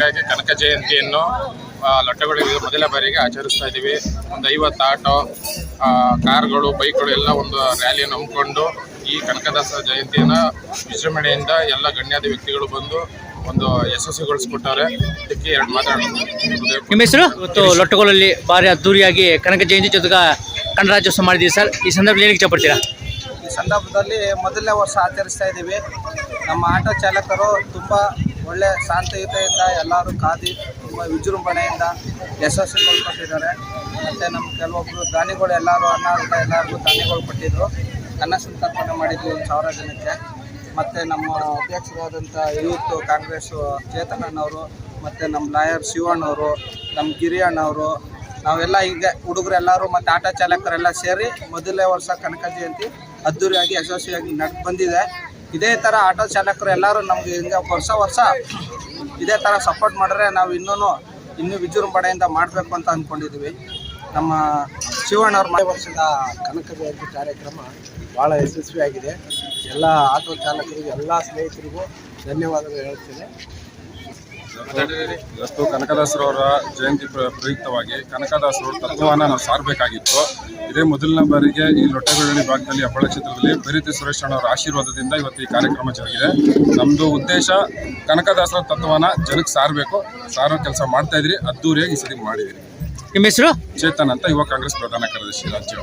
ಹಾಗಾಗಿ ಕನಕ ಜಯಂತಿಯನ್ನು ಲಟ್ಟಗಳಿಗೆ ಮೊದಲ ಬಾರಿಗೆ ಆಚರಿಸ್ತಾ ಇದ್ದೀವಿ. ಒಂದು ಐವತ್ತು ಆಟೋ ಕಾರ್ಗಳು ಬೈಕ್ಗಳು ಎಲ್ಲ ಒಂದು ರ್ಯಾಲಿಯನ್ನು ಹಮ್ಮಿಕೊಂಡು ಈ ಕನಕದಾಸ ಜಯಂತಿಯನ್ನು ವಿಜೃಂಭಣೆಯಿಂದ ಎಲ್ಲ ಗಣ್ಯಾದ ವ್ಯಕ್ತಿಗಳು ಬಂದು ಒಂದು ಯಶಸ್ವಿಗೊಳಿಸ್ಕೊಟ್ಟವ್ರೆ ಇದಕ್ಕೆ ಎರಡು ಮಾತಾಡೋಣ ನಿಮ್ಮ ಹೆಸರು? ಇವತ್ತು ಲೊಟ್ಟಗೋಲಲ್ಲಿ ಭಾರಿ ಅದ್ದೂರಿಯಾಗಿ ಕನಕ ಜಯಂತಿ ಜೊತೆಗೆ ಗಣರಾಜ್ಯೋತ್ಸವ ಮಾಡಿದ್ದೀವಿ ಸರ್. ಈ ಸಂದರ್ಭದಲ್ಲಿ ಏನಕ್ಕೆ ಇಷ್ಟಪಡ್ತೀರಾ ಈ ಸಂದರ್ಭದಲ್ಲಿ ಮೊದಲನೇ ವರ್ಷ ಆಚರಿಸ್ತಾ ಇದ್ದೀವಿ. ನಮ್ಮ ಆಟೋ ಚಾಲಕರು ತುಂಬ ಒಳ್ಳೆ ಶಾಂತಿಯುತೆಯಿಂದ ಎಲ್ಲರೂ ಕಾದಿ ತುಂಬ ವಿಜೃಂಭಣೆಯಿಂದ ಯಶಸ್ವಿಗೊಳ್ಕೊಟ್ಟಿದ್ದಾರೆ ಮತ್ತು ನಮ್ಮ ಕೆಲವೊಬ್ಬರು ದಾನಿಗಳು ಎಲ್ಲರೂ ಅಂತ ಎಲ್ಲರಿಗೂ ದಾನಿಗಳು ಕೊಟ್ಟಿದ್ದರು ಅನ್ನ ಸಂತರ್ಪಣೆ ಮಾಡಿದ್ವಿ ಒಂದು ಸಾವಿರ ಜನಕ್ಕೆ. ಮತ್ತು ನಮ್ಮ ಅಧ್ಯಕ್ಷರಾದಂಥ ಯೂತ್ ಕಾಂಗ್ರೆಸ್ಸು ಚೇತನಣ್ಣವರು, ಮತ್ತು ನಮ್ಮ ಲಾಯರ್ ಶಿವಣ್ಣವರು, ನಮ್ಮ ಗಿರಿಯಣ್ಣವರು, ನಾವೆಲ್ಲ ಈಗ ಹುಡುಗರೆಲ್ಲರೂ ಮತ್ತು ಆಟೋ ಚಾಲಕರೆಲ್ಲ ಸೇರಿ ಮೊದಲನೇ ವರ್ಷ ಕನಕ ಜಯಂತಿ ಅದ್ದೂರಿಯಾಗಿ ಯಶಸ್ವಿಯಾಗಿ ನಡ್ ಬಂದಿದೆ ಇದೇ ಥರ ಆಟೋ ಚಾಲಕರು ಎಲ್ಲರೂ ನಮಗೆ ಹಿಂಗೆ ವರ್ಷ ವರ್ಷ ಇದೇ ಥರ ಸಪೋರ್ಟ್ ಮಾಡಿದ್ರೆ ನಾವು ಇನ್ನೂ ಇನ್ನೂ ವಿಜೃಂಭಣೆಯಿಂದ ಮಾಡಬೇಕು ಅಂತ ಅಂದ್ಕೊಂಡಿದ್ದೀವಿ ನಮ್ಮ ಶಿವಣ್ಣವ್ರ ಮನೆ ವರ್ಷದ ಕನಕ ಜಯಂತಿ ಕಾರ್ಯಕ್ರಮ ಭಾಳ ಯಶಸ್ವಿಯಾಗಿದೆ. ಎಲ್ಲ ಆಟೋ ಚಾಲಕರಿಗೂ, ಎಲ್ಲ ಸ್ನೇಹಿತರಿಗೂ ಧನ್ಯವಾದಗಳು ಹೇಳ್ತೇನೆ. ಇವತ್ತು ಕನಕದಾಸರವರ ಜಯಂತಿ ಪ್ರ- ಪ್ರಯುಕ್ತವಾಗಿ ಕನಕದಾಸರ ತತ್ವವನ್ನು ನಾವು ಸಾರಬೇಕಾಗಿತ್ತು. ಇದೇ ಮೊದಲನೇ ಬಾರಿಗೆ ಈ ಲೊಟ್ಟೆಗೊಳ್ಳಿ ಭಾಗದಲ್ಲಿ ಹಬ್ಬಳ ಕ್ಷೇತ್ರದಲ್ಲಿ ಬರೀತಿ ಸುರೇಶ್ ಅಣ್ಣವರ ಆಶೀರ್ವಾದದಿಂದ ಇವತ್ತು ಈ ಕಾರ್ಯಕ್ರಮ ಜರುಗಿದೆ. ನಮ್ಮದು ಉದ್ದೇಶ ಕನಕದಾಸರ ತತ್ವವನ್ನು ಜನಕ್ಕೆ ಸಾರಬೇಕು. ಸಾರೋ ಕೆಲಸ ಮಾಡ್ತಾ ಇದ್ರಿ ಅದ್ದೂರಿಯಾಗಿ ಈ ಸರಿ ಮಾಡಿದಿರಿ. ನಿಮ್ಮ ಹೆಸರು? ಚೇತನ್ ಅಂತ ಯುವ ಕಾಂಗ್ರೆಸ್ ಪ್ರಧಾನ ಕಾರ್ಯದರ್ಶಿ ರಾಜ್ಯ.